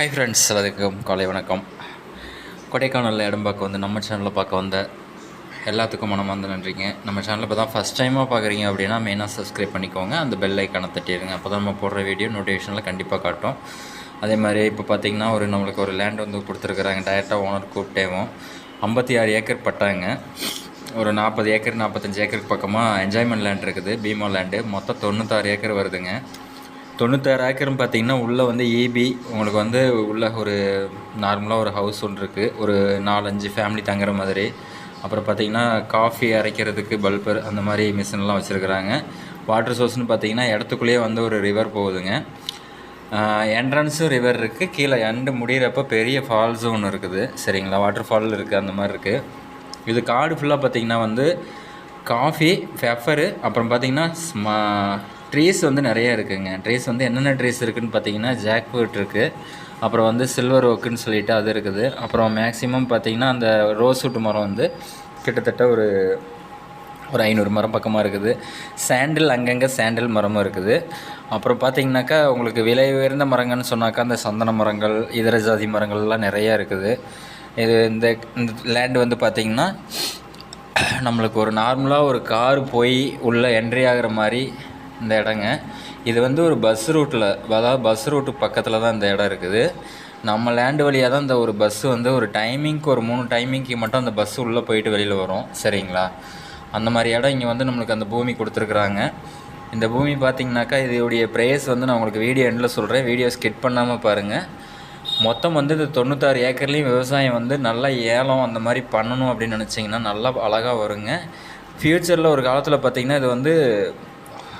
Hi friends எல்லாத்துக்கும் காலை வணக்கம். கொடைக்கானலில் இடம் பார்க்க வந்து நம்ம சேனலில் பார்க்க வந்த எல்லாத்துக்கும் மனம் நன்றிங்க. நம்ம சேனலில் இப்போ தான் ஃபஸ்ட் டைமாக பார்க்குறீங்க அப்படின்னா மெயினாக சப்ஸ்கிரைப் பண்ணிக்கோங்க. அந்த பெல் ஐக்கானை தட்டிடுங்க. அப்போ தான் நம்ம போடுற வீடியோ நோட்டிஃபிகேஷனில் கண்டிப்பாக காட்டும். அதே மாதிரி இப்போ பார்த்தீங்கன்னா ஒரு நம்மளுக்கு ஒரு லேண்ட் வந்து கொடுத்துருக்குறாங்க. டைரெக்டாக ஓனர் கூப்பிட்டேவும். ஐம்பத்தி ஆறு ஏக்கர் பட்டாங்க. ஒரு நாற்பது ஏக்கர் நாற்பத்தஞ்சு ஏக்கருக்கு பக்கமாக என்ஜாய்மெண்ட் லேண்ட் இருக்குது. பீமா லேண்டு மொத்தம் தொண்ணூத்தாறு ஏக்கர் வருதுங்க. தொண்ணூத்தாறு ஏக்கரும் பார்த்தீங்கன்னா உள்ளே வந்து ஈபி உங்களுக்கு வந்து உள்ளே ஒரு நார்மலாக ஒரு ஹவுஸ் ஒன்று இருக்குது ஒரு நாலஞ்சு ஃபேமிலி தங்குற மாதிரி. அப்புறம் பார்த்தீங்கன்னா காஃபி அரைக்கிறதுக்கு பல்பர் அந்த மாதிரி மிஷின்லாம் வச்சுருக்குறாங்க. வாட்டர் சோர்ஸ்னு பார்த்தீங்கன்னா இடத்துக்குள்ளேயே வந்து ஒரு ரிவர் போகுதுங்க. என்ட்ரன்ஸும் ரிவர் இருக்குது கீழே எண்டு முடிகிறப்ப பெரிய ஃபால்ஸும் ஒன்று இருக்குது. சரிங்களா? வாட்டர் ஃபால் இருக்குது அந்த மாதிரி இருக்குது இது காடு ஃபுல்லாக பார்த்தீங்கன்னா வந்து காஃபி பெப்பரு அப்புறம் பார்த்தீங்கன்னா ஸ்மா ட்ரீஸ் வந்து நிறைய இருக்குங்க. ட்ரீஸ் வந்து என்னென்ன ட்ரீஸ் இருக்குதுன்னு பார்த்தீங்கன்னா ஜாக் இருக்குது அப்புறம் வந்து சில்வர் ஓக்குன்னு சொல்லிட்டு அது இருக்குது. அப்புறம் மேக்ஸிமம் பார்த்தீங்கன்னா அந்த ரோஸ்வுட் மரம் வந்து கிட்டத்தட்ட ஒரு ஒரு ஐநூறு மரம் பக்கமாக இருக்குது. சாண்டில் அங்கங்கே சாண்டில் மரமும் இருக்குது. அப்புறம் பார்த்தீங்கன்னாக்கா உங்களுக்கு விலை உயர்ந்த மரங்கள்னு சொன்னாக்கா அந்த சந்தன மரங்கள் இதர ஜாதி மரங்கள்லாம் நிறையா இருக்குது. இது இந்த இந்த லேண்டு வந்து பார்த்திங்கன்னா நம்மளுக்கு ஒரு நார்மலாக ஒரு கார் போய் உள்ளே என்ட்ரி ஆகிற மாதிரி இந்த இடங்க. இது வந்து ஒரு பஸ் ரூட்டில் அதாவது பஸ் ரூட்டு பக்கத்தில் தான் இந்த இடம் இருக்குது. நம்ம லேண்டு வழியாக தான் இந்த ஒரு பஸ்ஸு வந்து ஒரு டைமிங்க்கு ஒரு மூணு டைமிங்க்கு மட்டும் அந்த பஸ் உள்ளே போயிட்டு வெளியில் வரும். சரிங்களா? அந்த மாதிரி இடம் இங்கே வந்து நம்மளுக்கு அந்த பூமி கொடுத்துருக்குறாங்க. இந்த பூமி பார்த்தீங்கன்னாக்கா இதோடைய ப்ரைஸ் வந்து நான் உங்களுக்கு வீடியோ எண்டில் சொல்கிறேன் வீடியோ ஸ்கிட் பண்ணாமல் பாருங்கள் மொத்தம் வந்து இந்த தொண்ணூத்தாறு ஏக்கர்லேயும் விவசாயம் வந்து நல்லா ஏலம் அந்த மாதிரி பண்ணணும் அப்படின்னு நினச்சிங்கன்னா நல்லா அழகாக வருங்க. ஃப்யூச்சரில் ஒரு காலத்தில் பார்த்திங்கன்னா இது வந்து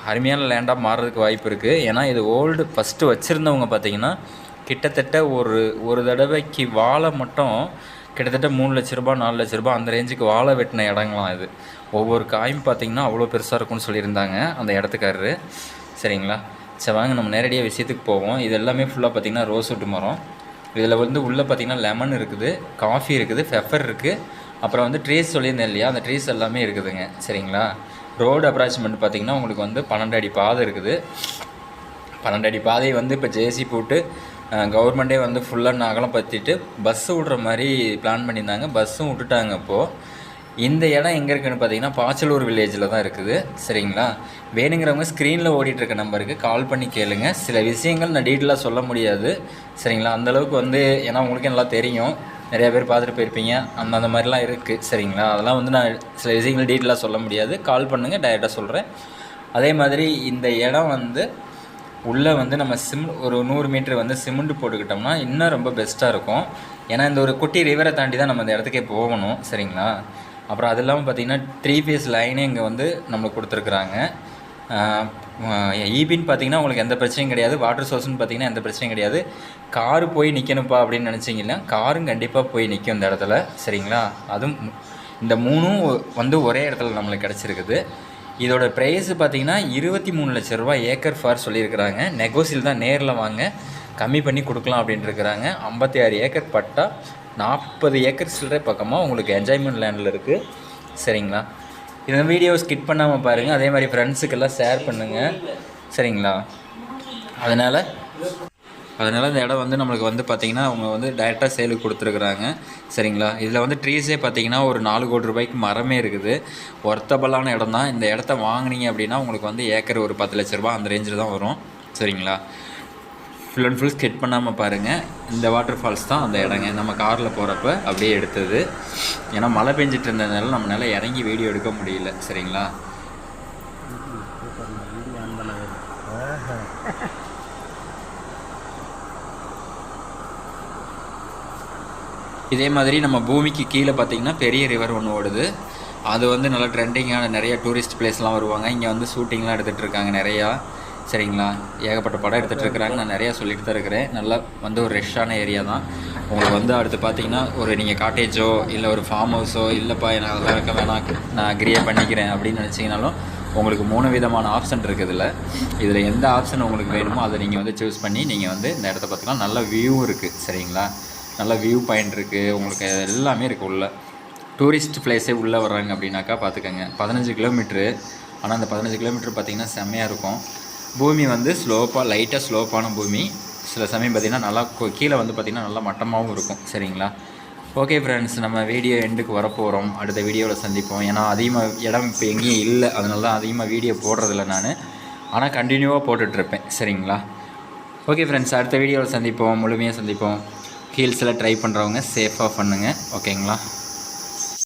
அருமையான லேண்டாக மாறுறதுக்கு வாய்ப்பு இருக்குது ஏன்னா இது ஓல்டு ஃபஸ்ட்டு வச்சுருந்தவங்க பார்த்தீங்கன்னா கிட்டத்தட்ட ஒரு ஒரு தடவைக்கு வாழை மட்டும் கிட்டத்தட்ட மூணு லட்ச ரூபா நாலு லட்ச ரூபா அந்த ரேஞ்சுக்கு வாழை வெட்டின இடங்களாம் இது. ஒவ்வொரு காயும் பார்த்திங்கன்னா அவ்வளோ பெருசாக இருக்கும்னு சொல்லியிருந்தாங்க அந்த இடத்துக்காரரு. சரிங்களா? சரி வாங்க நம்ம நேரடியாக விஷயத்துக்கு போவோம். இது எல்லாமே ஃபுல்லாக பார்த்திங்கன்னா ரோஸ்வுட் மரம். இதில் வந்து உள்ளே பார்த்திங்கன்னா லெமன் இருக்குது காஃபி இருக்குது பெப்பர் இருக்குது அப்புறம் வந்து ட்ரீஸ் சொல்லியிருந்தேன் இல்லையா? அந்த ட்ரீஸ் எல்லாமே இருக்குதுங்க. சரிங்களா? ரோடு அப்ராச்மெண்ட் பார்த்திங்கன்னா உங்களுக்கு வந்து பன்னெண்டு அடி பாதை இருக்குது. பன்னெண்டு அடி பாதையை வந்து இப்போ ஜேசி போட்டு கவர்மெண்ட்டே வந்து ஃபுல்லாக அகலம் பற்றிட்டு பஸ்ஸு விட்ற மாதிரி பிளான் பண்ணியிருந்தாங்க. பஸ்ஸும் விட்டுட்டாங்க இப்போது இந்த இடம் எங்கே இருக்குதுன்னு பார்த்தீங்கன்னா பாச்சலூர் வில்லேஜில் தான் இருக்குது. சரிங்களா? வேணுங்கிறவங்க ஸ்க்ரீனில் ஓடிட்டுருக்க நம்பருக்கு கால் பண்ணி கேளுங்க. சில விஷயங்கள் நான் டீட்டெயிலாக சொல்ல முடியாது. சரிங்களா? அந்தளவுக்கு வந்து ஏன்னா உங்களுக்கு நல்லா தெரியும். நிறைய பேர் பார்த்துட்டு போயிருப்பீங்க. அந்த அந்த மாதிரிலாம் இருக்குது சரிங்களா? அதெல்லாம் வந்து நான் சில விஷயங்கள் டீட்டெயிலாக சொல்ல முடியாது. கால் பண்ணுங்கள் டைரெக்டாக சொல்கிறேன் அதே மாதிரி இந்த இடம் வந்து உள்ளே வந்து நம்ம சிம் ஒரு நூறு மீட்ரு வந்து சிமெண்ட் போட்டுக்கிட்டோம்னா இன்னும் ரொம்ப பெஸ்ட்டாக இருக்கும். ஏன்னா இந்த ஒரு குட்டி ரிவரை தாண்டி தான் நம்ம இந்த இடத்துக்கே போகணும். சரிங்களா? அப்புறம் அது இல்லாமல் பார்த்திங்கன்னா த்ரீ ஃபேஸ் லைனே இங்கே வந்து நம்மளுக்கு கொடுத்துருக்குறாங்க. ஈபின்னு பார்த்தீங்கன்னா உங்களுக்கு எந்த பிரச்சனையும் கிடையாது. வாட்டர் சோர்ஸ்னு பார்த்தீங்கன்னா எந்த பிரச்சனையும் கிடையாது. காரு போய் நிற்கணும்ப்பா அப்படின்னு நினச்சிங்கன்னா காரும் கண்டிப்பாக போய் நிற்கும் இந்த இடத்துல. சரிங்களா? அதுவும் இந்த மூணும் வந்து ஒரே இடத்துல நம்மளுக்கு கிடச்சிருக்குது. இதோட ப்ரைஸ் பார்த்தீங்கன்னா இருபத்தி மூணு லட்ச ரூபா ஏக்கர் ஃபார் சொல்லியிருக்கிறாங்க. நெகோசியல் தான் நேரில் வாங்க. கம்மி பண்ணி கொடுக்கலாம் அப்படின்ட்டு இருக்கிறாங்க. ஐம்பத்தி ஆறு ஏக்கர் பட்டா நாற்பது ஏக்கர் சில்லறை பக்கமாக உங்களுக்கு என்ஜாய்மெண்ட் லேண்டில் இருக்குது சரிங்களா? இந்த வீடியோ ஸ்கிட் பண்ணாமல் பாருங்கள் அதே மாதிரி ஃப்ரெண்ட்ஸுக்கெல்லாம் ஷேர் பண்ணுங்கள் சரிங்களா? அதனால் அதனால் இந்த இடம் வந்து நம்மளுக்கு வந்து பார்த்திங்கன்னா அவங்க வந்து டைரெக்டாக சேலுக்கு கொடுத்துருக்குறாங்க. சரிங்களா? இதில் வந்து ட்ரீஸே பார்த்திங்கன்னா ஒரு நாலு கோடி ரூபாய்க்கு மரமே இருக்குது. ஒர்த்தபலான இடம் தான் இந்த இடத்த வாங்கினீங்க அப்படின்னா உங்களுக்கு வந்து ஏக்கர் ஒரு பத்து லட்ச ரூபா அந்த ரேஞ்சில் தான் வரும். சரிங்களா? ஃபுல் அண்ட் ஃபுல் ஸ்கெட் பண்ணாமல் பாருங்கள் இந்த வாட்டர் ஃபால்ஸ் தான் அந்த இடங்க. நம்ம காரில் போகிறப்ப அப்படியே எடுத்தது. ஏன்னா மழை பெஞ்சிட்டு இருந்ததுனால நம்மளால இறங்கி வீடியோ எடுக்க முடியல. சரிங்களா? இதே மாதிரி நம்ம பூமிக்கு கீழே பார்த்திங்கன்னா பெரிய ரிவர் ஒன்று ஓடுது. அது வந்து நல்லா ட்ரெண்டிங்கான நிறைய டூரிஸ்ட் பிளேஸ்லாம் வருவாங்க. இங்கே வந்து ஷூட்டிங்லாம் எடுத்துகிட்டு இருக்காங்க நிறையா. சரிங்களா? ஏகப்பட்ட படம் எடுத்துகிட்டு இருக்கிறாங்க. நான் நிறையா சொல்லிட்டு தான் இருக்கிறேன். நல்லா வந்து ஒரு ரெஷ்ஷான ஏரியா தான். உங்களுக்கு வந்து அடுத்து பார்த்தீங்கன்னா ஒரு நீங்கள் காட்டேஜோ இல்லை ஒரு ஃபார்ம் ஹவுஸோ இல்லைப்பா நான் அதெல்லாம் இருக்க வேணாம். நான் கிரியேட் பண்ணிக்கிறேன் அப்படின்னு நினச்சிங்கனாலும் உங்களுக்கு மூணு விதமான ஆப்ஷன் இருக்குது இதில் இதில் எந்த ஆப்ஷன் உங்களுக்கு வேணுமோ அதை நீங்கள் வந்து சூஸ் பண்ணி நீங்கள் வந்து இந்த இடத்த பார்த்துக்கலாம். நல்ல வியூ இருக்குது சரிங்களா? நல்ல வியூ பாயிண்ட் இருக்குது உங்களுக்கு எல்லாமே இருக்குது உள்ளே. டூரிஸ்ட் பிளேஸே உள்ளே வர்றாங்க அப்படின்னாக்கா பார்த்துக்கோங்க. பதினஞ்சு கிலோமீட்ரு ஆனால் அந்த பதினஞ்சு கிலோமீட்டர் பார்த்திங்கன்னா செம்மையாக இருக்கும். பூமி வந்து ஸ்லோப்பாக லைட்டாக ஸ்லோப்பான பூமி. சில சமயம் பார்த்திங்கன்னா நல்லா கீழே வந்து பார்த்திங்கன்னா நல்லா மட்டமாகவும் இருக்கும். சரிங்களா? ஓகே ஃப்ரெண்ட்ஸ் நம்ம வீடியோ எண்டுக்கு வரப்போகிறோம் அடுத்த வீடியோவில் சந்திப்போம். ஏன்னா அதிகமாக இடம் இப்போ எங்கேயும் இல்லை. அதனால தான் அதிகமாக வீடியோ போடுறதில்ல நான். ஆனால் கண்டினியூவாக போட்டுட்ருப்பேன். சரிங்களா? ஓகே ஃப்ரெண்ட்ஸ் அடுத்த வீடியோவில் சந்திப்போம். முழுமையாக சந்திப்போம். ஹீல்ஸில் ட்ரை பண்ணுறவங்க சேஃபாக பண்ணுங்கள் ஓகேங்களா